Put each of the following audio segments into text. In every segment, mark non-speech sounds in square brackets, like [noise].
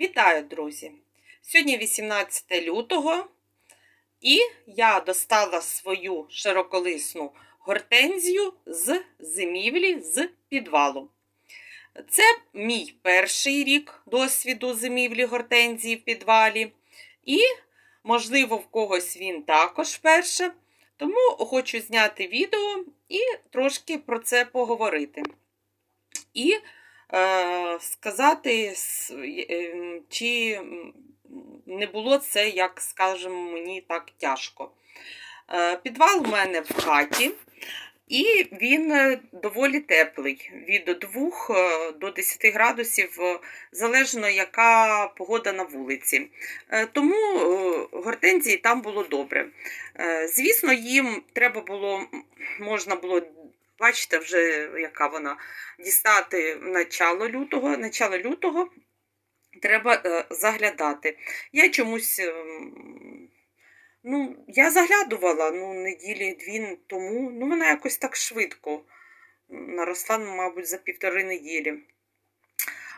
Вітаю, друзі! Сьогодні 18 лютого, і я достала свою широколисну гортензію з зимівлі з підвалу. Це мій перший рік досвіду зимівлі гортензії в підвалі. І, можливо, в когось він також вперше. Тому хочу зняти відео і трошки про це поговорити. І сказати, с- е, м, чи не було це, як скажемо, мені так тяжко. Е, Підвал у мене в хаті, і він е, доволі теплий від 2 е, до 10 градусів, е, залежно яка погода на вулиці. Е, Тому е, гортензії там було добре. Е, Звісно, їм треба було, можна було, бачите, вже яка вона дістати начало лютого, начало лютого треба е, заглядати. Я чомусь, ем, ну, я заглядувала ну, неділі дві тому, ну вона якось так швидко наросла, ну, мабуть, за півтори неділі.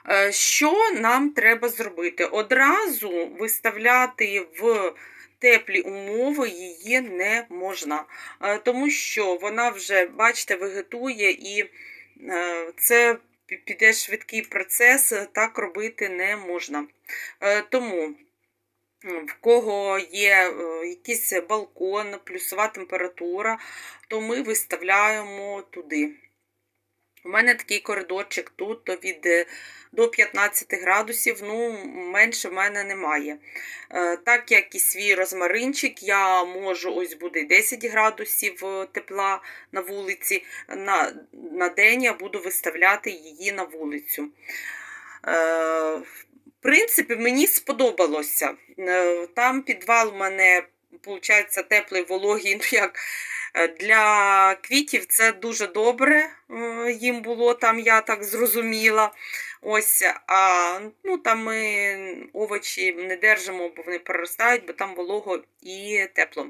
Е, Що нам треба зробити? Одразу виставляти в теплі умови її не можна, Е, тому що вона вже, бачите, вегетує і е, це піде швидкий процес, е, так робити не можна. Тому в кого є якийсь балкон, плюсова температура, то ми виставляємо туди. У мене такий коридорчик тут від е, до 15 градусів, ну, менше в мене немає. Е, Так як і свій розмаринчик, я можу, ось буде 10 градусів е, тепла на вулиці. На, на день я буду виставляти її на вулицю. В принципі, мені сподобалося. Там підвал у мене, виходить, теплий, вологий, [laughs] ну як Для квітів це дуже добре е, їм було, там я так зрозуміла. Ось, а ну, там ми овочі не держимо, бо вони переростають, бо там волого і тепло.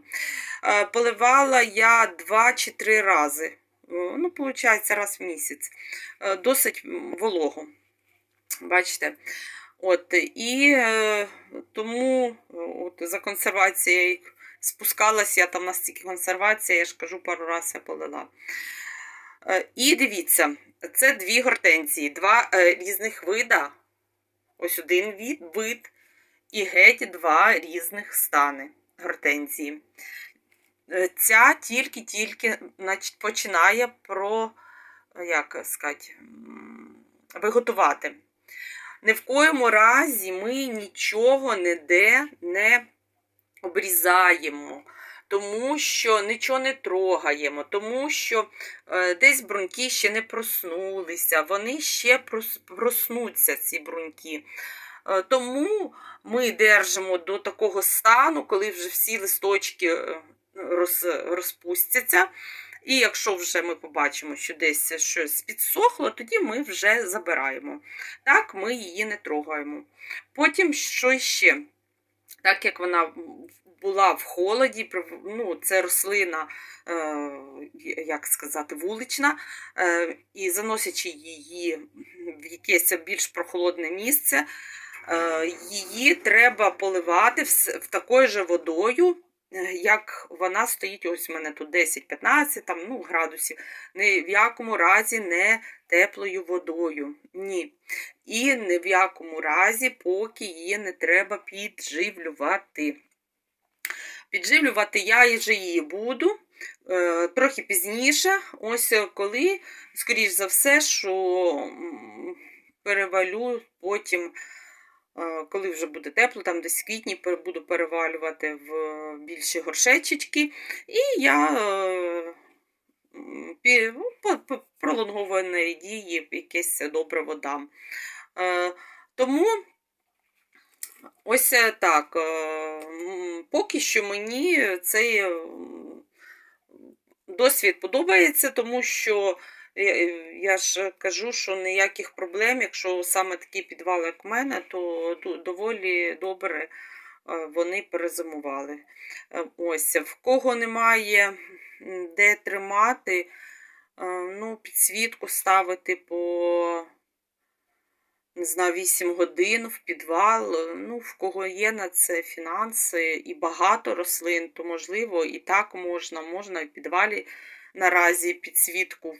Е, Поливала я два чи три рази. Е, Ну, виходить, раз в місяць. Е, Досить волого. Бачите? От, і е, тому е, от, за консервацією спускалась я там настільки консервація, я ж кажу, пару разів я полила. Е, І дивіться, це дві гортензії, два е, різних вида. Ось один вид і геть два різних стани гортензії. Е, Ця тільки-тільки починає про, як сказати, виготувати. Ні в коєму разі ми нічого ніде не обрізаємо, тому що нічого не трогаємо, тому що е, десь бруньки ще не проснулися, вони ще проснуться, ці бруньки. Е, Тому ми держимо до такого стану, коли вже всі листочки е, роз, розпустяться. І якщо вже ми побачимо, що десь щось підсохло, тоді ми вже забираємо. Так, ми її не трогаємо. Потім що ще? Так як вона була в холоді, ну, це рослина, е, як сказати, вулична, е, і заносячи її в якесь більш прохолодне місце, е, її треба поливати в, в такою же водою, як вона стоїть, ось у мене тут 10-15 там, ну, градусів, ні в якому разі не теплою водою. Ні. І ні в якому разі, поки її не треба підживлювати. Підживлювати я вже її буду е, трохи пізніше, ось е, коли, скоріш за все, що перевалю потім, е, коли вже буде тепло, там десь в квітні буду перевалювати в більші горшечечки. І я е, ну, пролонгованої дії якесь добриво дам. Е, Тому ось е, так. е, Поки що мені цей досвід подобається, тому що е, е, я ж кажу, що ніяких проблем, якщо саме такий підвал, як в мене, то доволі добре е, вони перезимували. Е, Ось, в кого немає де тримати, е, ну, підсвітку ставити по не знаю, 8 годин в підвал. Е, Ну, в кого є на це фінанси і багато рослин, то можливо і так можна, можна в підвалі наразі підсвітку.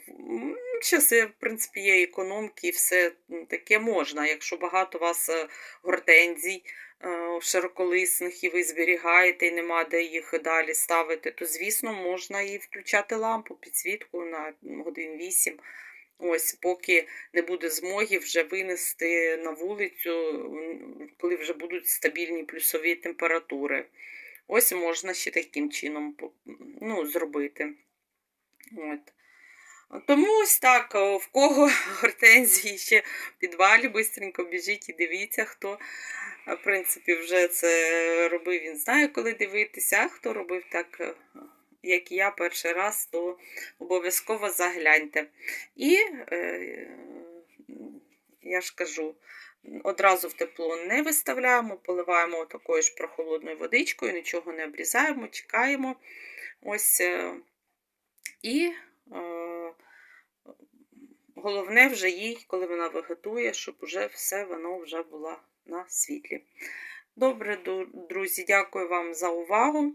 Зараз, в принципі, є економки і все таке можна. Якщо багато у вас е, гортензій е, широколисних і ви зберігаєте, і нема де їх далі ставити, то, звісно, можна і включати лампу, підсвітку на годин 8. Ось, поки не буде змоги вже винести на вулицю, коли вже будуть стабільні плюсові температури. Ось можна ще таким чином ну, зробити. От. Тому ось так, в кого [laughs] гортензії ще в підвалі, бистренько біжіть і дивіться, хто, е, в принципі, вже це робив, він знає, коли дивитися, а хто робив так, е, як я перший раз, то обов'язково загляньте. І е, я ж кажу, одразу в тепло не виставляємо, поливаємо такою ж прохолодною водичкою, нічого не обрізаємо, чекаємо. Ось. І е, головне вже їй, коли вона вегетує, щоб вже все воно вже було на світлі. Добре, друзі, дякую вам за увагу.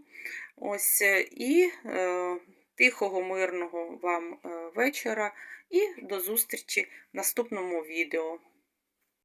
Ось е, і е, тихого, мирного вам е, вечора. І до зустрічі в наступному відео.